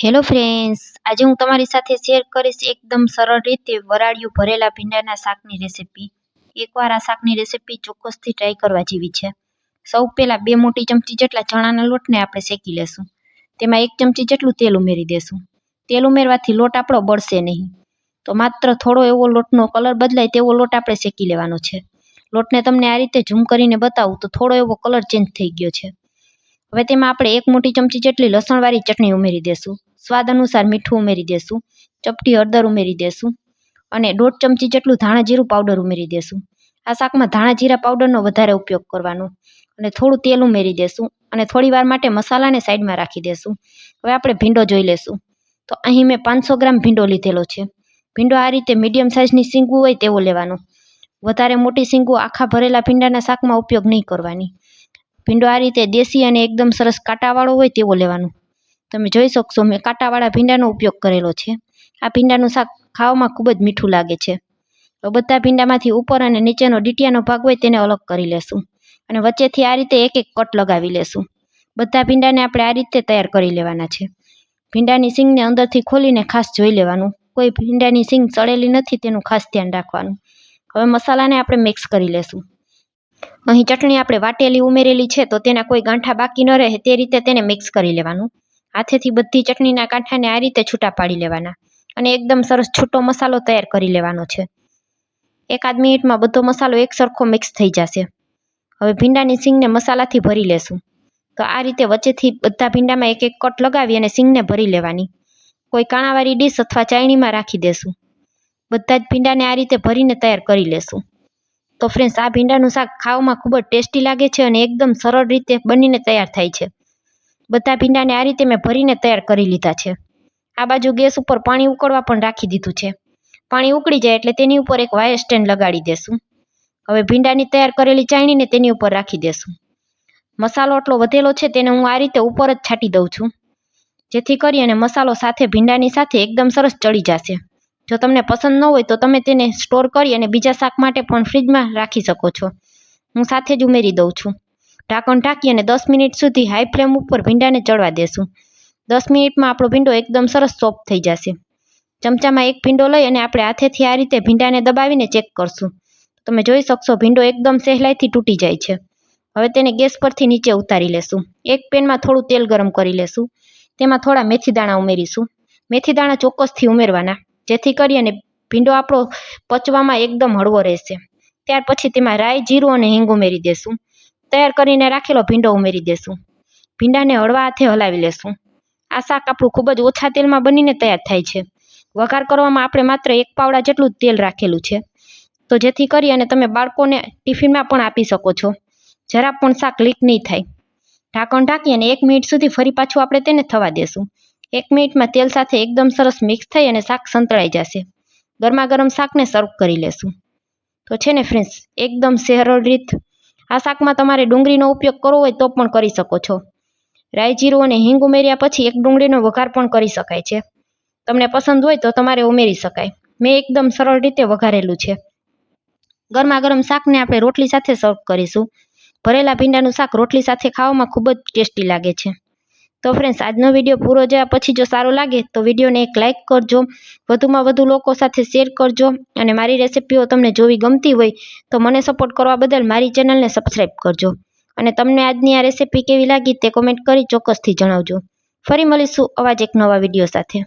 Hello friends આજે હું તમારી સાથે શેર કરીશ એકદમ સરળ રીતે વરાળિયું ભરેલા ભીંડાના શાકની રેસીપી એકવાર આ શાકની રેસીપી ચોક્કસથી ટ્રાય કરવા જેવી છે. સૌ પહેલાં બે મોટી ચમચી જેટલા ચણાના લોટને આપણે શેકી લેશું. તેમાં એક ચમચી જેટલું તેલ ઉમેરી દેશું. તેલ ઉમેરવાથી લોટ આપણો બળશે નહીં. તો માત્ર થોડો એવો લોટનો કલર બદલાય તેવો લોટ આપણે શેકી લેવાનો છે. લોટને તમને આ રીતે ઝૂમ કરીને બતાવું તો થોડો એવો કલર ચેન્જ થઈ ગયો છે. હવે તેમાં આપણે એક મોટી ચમચી જેટલી લસણવાળી ચટણી ઉમેરી દેશું. સ્વાદ અનુસાર મીઠું ઉમેરી દેશું. ચપટી હળદર ઉમેરી દેશું. અને દોઢ ચમચી જેટલું ધાણા જીરું પાવડર ઉમેરી દેશું. આ શાકમાં ધાણા જીરા પાવડરનો વધારે ઉપયોગ કરવાનો. અને થોડું તેલ ઉમેરી દેશું. અને થોડી વાર માટે મસાલાને સાઈડમાં રાખી દેશું. હવે આપણે ભીંડો જોઈ લેશું. તો અહીં મેં પાંચસો ગ્રામ ભીંડો લીધેલો છે. ભીંડો આ રીતે મીડિયમ સાઇઝની સીંગું હોય તેવો લેવાનો. વધારે મોટી સીંગું આખા ભરેલા ભીંડાના શાકમાં ઉપયોગ નહીં કરવાની. ભીંડો આ રીતે દેશી અને એકદમ સરસ કાંટાવાળો હોય તેવો લેવાનો. તમે જોઈ શકશો, મેં કાંટાવાળા ભીંડાનો ઉપયોગ કરેલો છે. આ ભીંડાનું શાક ખાવામાં ખૂબ જ મીઠું લાગે છે. તો બધા ભીંડામાંથી ઉપર અને નીચેનો ડીટિયાનો ભાગ હોય તેને અલગ કરી લેશું અને વચ્ચેથી આ રીતે એક એક કટ લગાવી લેશું. બધા ભીંડાને આપણે આ રીતે તૈયાર કરી લેવાના છે. ભીંડાની સિંગને અંદરથી ખોલીને ખાસ જોઈ લેવાનું. કોઈ ભીંડાની સિંગ સળેલી નથી તેનું ખાસ ધ્યાન રાખવાનું. હવે મસાલાને આપણે મિક્સ કરી લેશું. અહીં ચટણી આપણે વાટેલી ઉમેરેલી છે, તો તેના કોઈ ગાંઠા બાકી ન રહે, તે રીતે તેને મિક્સ કરી લેવાનું. હાથેથી બધી ચટણીના કાંઠાને આ રીતે છૂટા પાડી લેવાના અને એકદમ સરસ છૂટો મસાલો તૈયાર કરી લેવાનો છે. એકાદ મિનિટમાં બધો મસાલો એક સરખો મિક્સ થઈ જશે. હવે ભીંડાની સિંગને મસાલાથી ભરી લેશું. તો આ રીતે વચ્ચેથી બધા ભીંડામાં એક એક કટ લગાવી અને સિંગને ભરી લેવાની. કોઈ કાણાવાળી ડીશ અથવા ચાયણીમાં રાખી દેશું. બધા જ ભીંડાને આ રીતે ભરીને તૈયાર કરી લેશું. તો ફ્રેન્ડ્સ આ ભીંડાનું શાક ખાવામાં ખૂબ જ ટેસ્ટી લાગે છે અને એકદમ સરળ રીતે બનીને તૈયાર થાય છે. બધા ભીંડાને આ રીતે મેં ભરીને તૈયાર કરી લીધા છે. આ બાજુ ગેસ ઉપર પાણી ઉકળવા પણ રાખી દીધું છે. પાણી ઉકળી જાય એટલે તેની ઉપર એક વાયર સ્ટેન્ડ લગાડી દેશું. હવે ભીંડાની તૈયાર કરેલી ચાણીને તેની ઉપર રાખી દેશું. મસાલો એટલો વધેલો છે તેને હું આ રીતે ઉપર જ છાંટી દઉં છું. જેથી કરી અને મસાલો સાથે ભીંડાની સાથે એકદમ સરસ ચડી જશે. જો તમને પસંદ ન હોય તો તમે તેને સ્ટોર કરી અને બીજા શાક માટે પણ ફ્રીજમાં રાખી શકો છો. હું સાથે જ ઉમેરી દઉં છું. ઢાંકણ ઢાંકી અને દસ મિનિટ સુધી હાઈ ફ્લેમ ઉપર ભીંડાને ચડવા દેશું. દસ મિનિટમાં આપણો ભીંડો એકદમ સરસ સોફ્ટ થઈ જશે. ચમચામાં એક ભીંડો લઈ અને આપણે હાથેથી આ રીતે ભીંડાને દબાવીને ચેક કરશું. તમે જોઈ શકશો ભીંડો એકદમ સહેલાઈથી તૂટી જાય છે. હવે તેને ગેસ પરથી નીચે ઉતારી લેશું. એક પેનમાં થોડું તેલ ગરમ કરી લેશું. તેમાં થોડા મેથી દાણા ઉમેરીશું. મેથી દાણા ચોક્કસથી ઉમેરવાના. જેથી કરી અને ભીંડો આપણો પચવામાં એકદમ હળવો રહેશે. ત્યાર પછી તેમાં રાઈ, જીરું અને હિંગ ઉમેરી દેશું. તૈયાર કરીને રાખેલો ભીંડો ઉમેરી દેશું. ભીંડાને હળવા હાથે હલાવી લેશું. આ શાક આપણું ખૂબ જ ઓછા તેલમાં બનીને તૈયાર થાય છે. વઘાર કરવામાં આપણે માત્ર એક પાવડા જેટલું તેલ રાખેલું છે. તો જેથી કરી અને તમે બાળકોને ટિફિનમાં પણ આપી શકો છો. જરા પણ શાક લીક નહીં થાય. ઢાંકણ ઢાંકી અને એક મિનિટ સુધી ફરી પાછું આપણે તેને થવા દેશું. એક મિનિટમાં તેલ સાથે એકદમ સરસ મિક્સ થઈ અને શાક સંતળાઈ જશે. ગરમા ગરમ શાકને સર્વ કરી લેશું. તો છે ને ફ્રેન્ડ્સ એકદમ સરળ રીત. આ શાકમાં તમારે ડુંગળીનો ઉપયોગ કરવો હોય તો પણ કરી શકો છો. રાઈ જીરું અને હિંગ ઉમેર્યા પછી એક ડુંગળીનો વઘાર પણ કરી શકાય છે. તમને પસંદ હોય તો તમારે ઉમેરી શકાય. મેં એકદમ સરળ રીતે વઘારેલું છે. ગરમા ગરમ શાકને આપણે રોટલી સાથે સર્વ કરીશું. ભરેલા ભીંડાનું શાક રોટલી સાથે ખાવામાં ખૂબ જ ટેસ્ટી લાગે છે. તો ફ્રેન્ડ્સ આજનો વીડિયો પૂરો જોયા પછી જો સારો લાગે તો વિડીયોને એક લાઇક કરજો. વધુમાં વધુ લોકો સાથે શેર કરજો અને મારી રેસિપીઓ તમને જોવી ગમતી હોય તો મને સપોર્ટ કરવા બદલ મારી ચેનલને સબસ્ક્રાઈબ કરજો. અને તમને આજની આ રેસિપી કેવી લાગી તે કોમેન્ટ કરી ચોક્કસથી જણાવજો. ફરી મળીશું અવાજ એક નવા વીડિયો સાથે.